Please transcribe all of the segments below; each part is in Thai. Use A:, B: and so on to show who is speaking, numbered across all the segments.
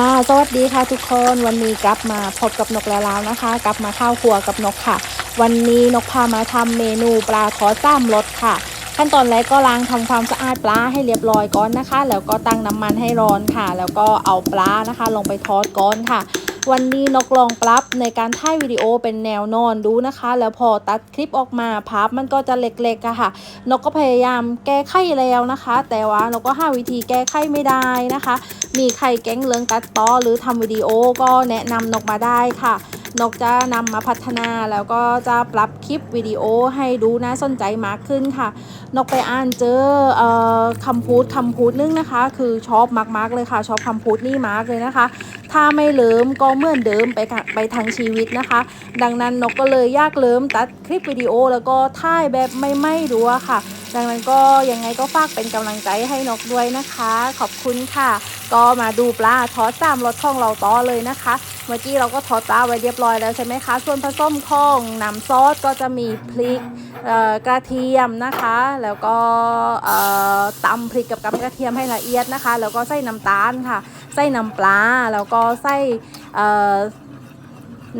A: ค่ะสวัสดีค่ะทุกคนวันนี้กลับมาพบกับนกแล้วนะคะ กลับมาข้าวครัวกับนกค่ะ วันนี้นกพามาทำเมนูปลาทอดจ้ำรสค่ะ ขั้นตอนแรกก็ล้างทำความสะอาดปลาให้เรียบร้อยก่อนนะคะ แล้วก็ตั้งน้ำมันให้ร้อนค่ะ แล้วก็เอาปลานะคะ ลงไปทอดก่อนค่ะ วันนี้นกลองปรับในการถ่ายวิดีโอเป็นแนวนอนดูนะคะ แล้วพอตัดคลิปออกมาภาพมันก็จะเล็กๆอะค่ะ นกก็พยายามแก้ไขแล้วนะคะ แต่ว่านกก็หาวิธีแก้ไขไม่ได้นะคะ มีใครแก๊งเรื่องตัดต่อหรือทำวิดีโอก็แนะนำนกมาได้ค่ะ นกจะนำมาพัฒนาแล้วก็จะปรับคลิปวิดีโอให้ดูน่าสนใจมากขึ้นค่ะ นกไปอ่านเจอเอ่อคำพูดคำพูดนึงนะคะ คือชอบมากๆเลยค่ะ ชอบคำพูดนี่มากเลยนะคะ ถ้าไม่เลิมก็เหมือนเดิมไปไปทางชีวิตนะคะ ดังนั้นนกก็เลยยากเลิมตัดคลิปวิดีโอแล้วก็ถ่ายแบบไม่ไม่ดูอะค่ะ ดังนั้นก็ยังไงก็ฝากเป็นกำลังใจให้นกด้วยนะคะ ขอบคุณค่ะ ก็มาดูปลาทอดสามรสของเราต่อเลยนะคะ เมื่อกี้เราก็ทอดปลาไว้เรียบร้อยแล้วใช่ไหมคะ ส่วนผสมของน้ำซอสก็จะมีพริกกระเทียมนะคะ แล้วก็ตำพริกกับกระเทียมให้ละเอียดนะคะ แล้วก็ใส่น้ำตาลค่ะ ใส่น้ำปลาแล้วก็ใส่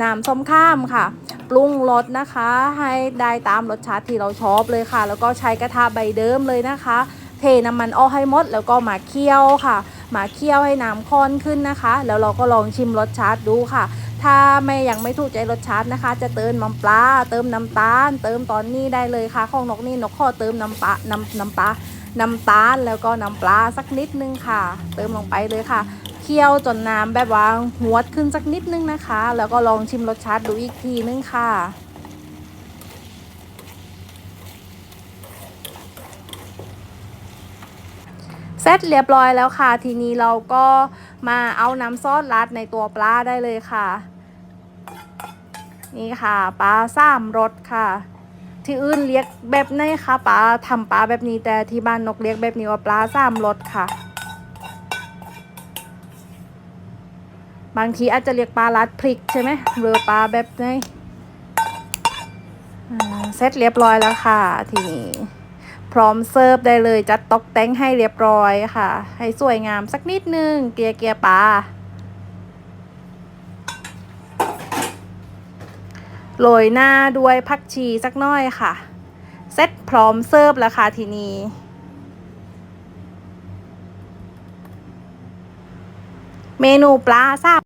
A: น้ำส้มข้ามค่ะ ปรุงรสนะคะ ให้ได้ตามรสชาติที่เราชอบเลยค่ะ แล้วก็ใช้กระทะใบเดิมเลยนะคะ เทน้ำมันออกให้หมดแล้วก็มาเคี่ยวค่ะ มาเคี่ยวให้น้ำข้นขึ้นนะคะ แล้วเราก็ลองชิมรสชาติดูค่ะถ้าไม่ยังไม่ถูกใจรสชาตินะคะ จะเติมน้ำปลาเติมน้ำตาล เติมตอนนี้ได้เลยค่ะ ของนกนี่นกขอเติมน้ำปลาน้ำน้ำปลาน้ำตาลแล้วก็น้ำปลาสักนิดนึงค่ะ เติมลงไปเลยค่ะ เคี่ยวจนน้ำแบบว่าหวดขึ้นสักนิดนึงนะคะ แล้วก็ลองชิมรสชาติดูอีกทีนึงค่ะ เสร็จเรียบร้อยแล้วค่ะ ทีนี้เราก็มาเอาน้ำซอสราดในตัวปลาได้เลยค่ะ นี่ค่ะปลาสามรสค่ะที่อื่นเรียกแบบไหนคะปลาทำปลาแบบนี้แต่ที่บ้านนกเรียกแบบนี้ว่าปลาสามรสค่ะ บางทีอาจจะเรียกปลาลัดพริกใช่ไหมหรือปลาแบบไหนอ่าเสร็จเรียบร้อยแล้วค่ะ ทีนี้พร้อมเสิร์ฟได้เลยจัดตกแต่งให้เรียบร้อยค่ะ ให้สวยงามสักนิดนึง เกียร์เกียร์ปลาโรยหน้าด้วยผักชีสักหน้อยค่ะ เสร็จพร้อมเสิร์ฟแล้วค่ะทีนี้เมนูปลาซาบ